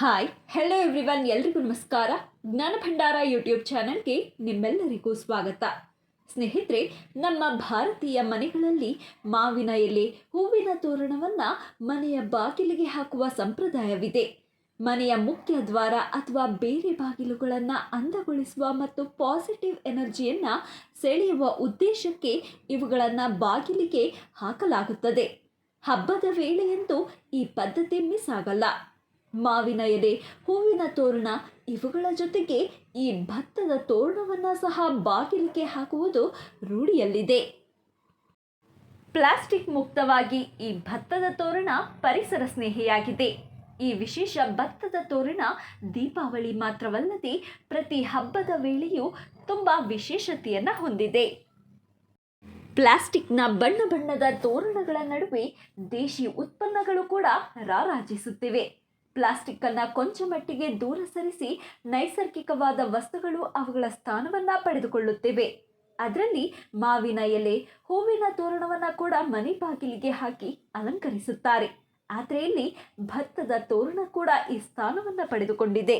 Hi hello everyone ಎಲ್ರಿಗೂ ನಮಸ್ಕಾರ. ಜ್ಞಾನ ಭಂಡಾರ ಯೂಟ್ಯೂಬ್ ಚಾನೆಲ್ಗೆ ನಿಮ್ಮೆಲ್ಲರಿಗೂ ಸ್ವಾಗತ. ಸ್ನೇಹಿತರೆ, ನಮ್ಮ ಭಾರತೀಯ ಮನೆಗಳಲ್ಲಿ ಮಾವಿನ ಎಲೆ, ಹೂವಿನ ತೋರಣವನ್ನು ಮನೆಯ ಬಾಗಿಲಿಗೆ ಹಾಕುವ ಸಂಪ್ರದಾಯವಿದೆ. ಮನೆಯ ಮುಖ್ಯ ದ್ವಾರ ಅಥವಾ ಬೇರೆ ಬಾಗಿಲುಗಳನ್ನು ಅಂದಗೊಳಿಸುವ ಮತ್ತು ಪಾಸಿಟಿವ್ ಎನರ್ಜಿಯನ್ನು ಸೆಳೆಯುವ ಉದ್ದೇಶಕ್ಕೆ ಇವುಗಳನ್ನು ಬಾಗಿಲಿಗೆ ಹಾಕಲಾಗುತ್ತದೆ. ಹಬ್ಬದ ವೇಳೆಯಂತೂ ಈ ಪದ್ಧತಿ ಮಿಸ್ ಆಗಲ್ಲ. ಮಾವಿನ ಎಲೆ, ಹೂವಿನ ತೋರಣ, ಇವುಗಳ ಜೊತೆಗೆ ಈ ಭತ್ತದ ತೋರಣವನ್ನು ಸಹ ಬಾಗಿಲಿಗೆ ಹಾಕುವುದು ರೂಢಿಯಲ್ಲಿದೆ. ಪ್ಲಾಸ್ಟಿಕ್ ಮುಕ್ತವಾಗಿ ಈ ಭತ್ತದ ತೋರಣ ಪರಿಸರ ಸ್ನೇಹಿಯಾಗಿದೆ. ಈ ವಿಶೇಷ ಭತ್ತದ ತೋರಣ ದೀಪಾವಳಿ ಮಾತ್ರವಲ್ಲದೆ ಪ್ರತಿ ಹಬ್ಬದ ವೇಳೆಯೂ ತುಂಬ ವಿಶೇಷತೆಯನ್ನು ಹೊಂದಿದೆ. ಪ್ಲಾಸ್ಟಿಕ್ನ ಬಣ್ಣ ಬಣ್ಣದ ತೋರಣಗಳ ನಡುವೆ ದೇಶಿ ಉತ್ಪನ್ನಗಳು ಕೂಡ ರಾರಾಜಿಸುತ್ತಿವೆ. ಪ್ಲಾಸ್ಟಿಕ್ ಅನ್ನ ಕೊಂಚ ಮಟ್ಟಿಗೆ ದೂರ ಸರಿಸಿ ನೈಸರ್ಗಿಕವಾದ ವಸ್ತುಗಳು ಅವುಗಳ ಸ್ಥಾನವನ್ನ ಪಡೆದುಕೊಳ್ಳುತ್ತಿವೆ. ಅದರಲ್ಲಿ ಮಾವಿನ ಎಲೆ, ಹೂವಿನ ತೋರಣವನ್ನ ಕೂಡ ಮನೆ ಬಾಗಿಲಿಗೆ ಹಾಕಿ ಅಲಂಕರಿಸುತ್ತಾರೆ. ಆದರೆ ಇಲ್ಲಿ ಭತ್ತದ ತೋರಣ ಕೂಡ ಈ ಸ್ಥಾನವನ್ನ ಪಡೆದುಕೊಂಡಿದೆ.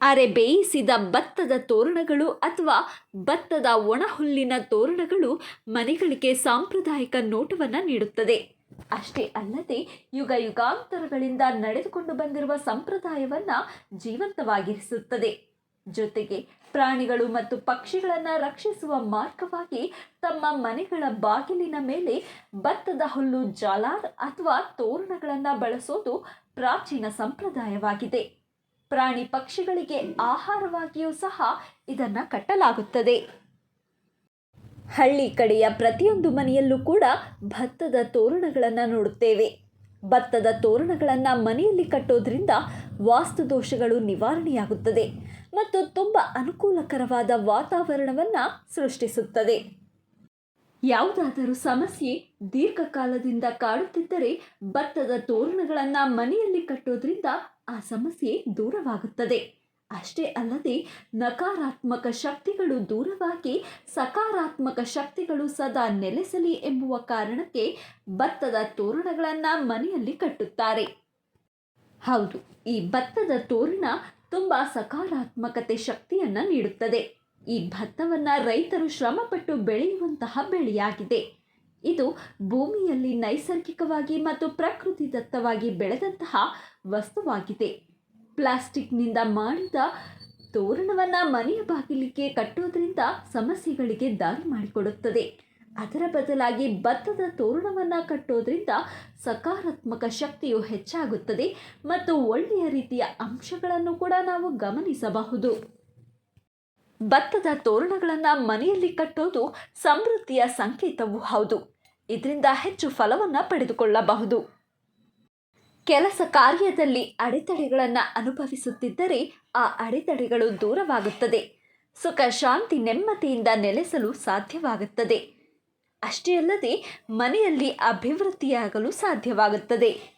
ಅರೆ ಬೇಯಿಸಿದ ಭತ್ತದ ತೋರಣಗಳು ಅಥವಾ ಭತ್ತದ ಒಣಹುಲ್ಲಿನ ತೋರಣಗಳು ಮನೆಗಳಿಗೆ ಸಾಂಪ್ರದಾಯಿಕ ನೋಟವನ್ನು ನೀಡುತ್ತದೆ. ಅಷ್ಟೇ ಅಲ್ಲದೆ ಯುಗ ಯುಗಾಂತರಗಳಿಂದ ನಡೆದುಕೊಂಡು ಬಂದಿರುವ ಸಂಪ್ರದಾಯವನ್ನ ಜೀವಂತವಾಗಿರಿಸುತ್ತದೆ. ಜೊತೆಗೆ ಪ್ರಾಣಿಗಳು ಮತ್ತು ಪಕ್ಷಿಗಳನ್ನು ರಕ್ಷಿಸುವ ಮಾರ್ಗವಾಗಿ ತಮ್ಮ ಮನೆಗಳ ಬಾಗಿಲಿನ ಮೇಲೆ ಭತ್ತದ ಹುಲ್ಲು, ಜಾಲಾರ್ ಅಥವಾ ತೋರಣಗಳನ್ನು ಬಳಸೋದು ಪ್ರಾಚೀನ ಸಂಪ್ರದಾಯವಾಗಿದೆ. ಪ್ರಾಣಿ ಪಕ್ಷಿಗಳಿಗೆ ಆಹಾರವಾಗಿಯೂ ಸಹ ಇದನ್ನು ಕಟ್ಟಲಾಗುತ್ತದೆ. ಹಳ್ಳಿ ಕಡೆಯ ಪ್ರತಿಯೊಂದು ಮನೆಯಲ್ಲೂ ಕೂಡ ಭತ್ತದ ತೋರಣಗಳನ್ನು ನೋಡುತ್ತೇವೆ. ಭತ್ತದ ತೋರಣಗಳನ್ನು ಮನೆಯಲ್ಲಿ ಕಟ್ಟೋದ್ರಿಂದ ವಾಸ್ತು ದೋಷಗಳು ನಿವಾರಣೆಯಾಗುತ್ತದೆ ಮತ್ತು ತುಂಬ ಅನುಕೂಲಕರವಾದ ವಾತಾವರಣವನ್ನು ಸೃಷ್ಟಿಸುತ್ತದೆ. ಯಾವುದಾದರೂ ಸಮಸ್ಯೆ ದೀರ್ಘಕಾಲದಿಂದ ಕಾಡುತ್ತಿದ್ದರೆ ಭತ್ತದ ತೋರಣಗಳನ್ನು ಮನೆಯಲ್ಲಿ ಕಟ್ಟೋದ್ರಿಂದ ಆ ಸಮಸ್ಯೆ ದೂರವಾಗುತ್ತದೆ. ಅಷ್ಟೇ ಅಲ್ಲದೆ ನಕಾರಾತ್ಮಕ ಶಕ್ತಿಗಳು ದೂರವಾಗಿ ಸಕಾರಾತ್ಮಕ ಶಕ್ತಿಗಳು ಸದಾ ನೆಲೆಸಲಿ ಎಂಬುವ ಕಾರಣಕ್ಕೆ ಭತ್ತದ ತೋರಣಗಳನ್ನು ಮನೆಯಲ್ಲಿ ಕಟ್ಟುತ್ತಾರೆ. ಹೌದು, ಈ ಭತ್ತದ ತೋರಣ ತುಂಬ ಸಕಾರಾತ್ಮಕತೆ ಶಕ್ತಿಯನ್ನು ನೀಡುತ್ತದೆ. ಈ ಭತ್ತವನ್ನು ರೈತರು ಶ್ರಮಪಟ್ಟು ಬೆಳೆಯುವಂತಹ ಬೆಳೆಯಾಗಿದೆ. ಇದು ಭೂಮಿಯಲ್ಲಿ ನೈಸರ್ಗಿಕವಾಗಿ ಮತ್ತು ಪ್ರಕೃತಿದತ್ತವಾಗಿ ಬೆಳೆದಂತಹ ವಸ್ತುವಾಗಿದೆ. ಪ್ಲಾಸ್ಟಿಕ್ನಿಂದ ಮಾಡಿದ ತೋರಣವನ್ನು ಮನೆಯ ಬಾಗಿಲಿಗೆ ಕಟ್ಟೋದ್ರಿಂದ ಸಮಸ್ಯೆಗಳಿಗೆ ದಾರಿ ಮಾಡಿಕೊಡುತ್ತದೆ. ಅದರ ಬದಲಾಗಿ ಭತ್ತದ ತೋರಣವನ್ನು ಕಟ್ಟೋದ್ರಿಂದ ಸಕಾರಾತ್ಮಕ ಶಕ್ತಿಯು ಹೆಚ್ಚಾಗುತ್ತದೆ ಮತ್ತು ಒಳ್ಳೆಯ ರೀತಿಯ ಅಂಶಗಳನ್ನು ಕೂಡ ನಾವು ಗಮನಿಸಬಹುದು. ಭತ್ತದ ತೋರಣಗಳನ್ನು ಮನೆಯಲ್ಲಿ ಕಟ್ಟೋದು ಸಮೃದ್ಧಿಯ ಸಂಕೇತವೂ ಹೌದು. ಇದರಿಂದ ಹೆಚ್ಚು ಫಲವನ್ನು ಪಡೆದುಕೊಳ್ಳಬಹುದು. ಕೆಲಸ ಕಾರ್ಯದಲ್ಲಿ ಅಡೆತಡೆಗಳನ್ನು ಅನುಭವಿಸುತ್ತಿದ್ದರೆ ಆ ಅಡೆತಡೆಗಳು ದೂರವಾಗುತ್ತದೆ. ಸುಖ, ಶಾಂತಿ, ನೆಮ್ಮದಿಯಿಂದ ನೆಲೆಸಲು ಸಾಧ್ಯವಾಗುತ್ತದೆ. ಅಷ್ಟೇ ಅಲ್ಲದೆ ಮನೆಯಲ್ಲಿ ಅಭಿವೃದ್ಧಿಯಾಗಲು ಸಾಧ್ಯವಾಗುತ್ತದೆ.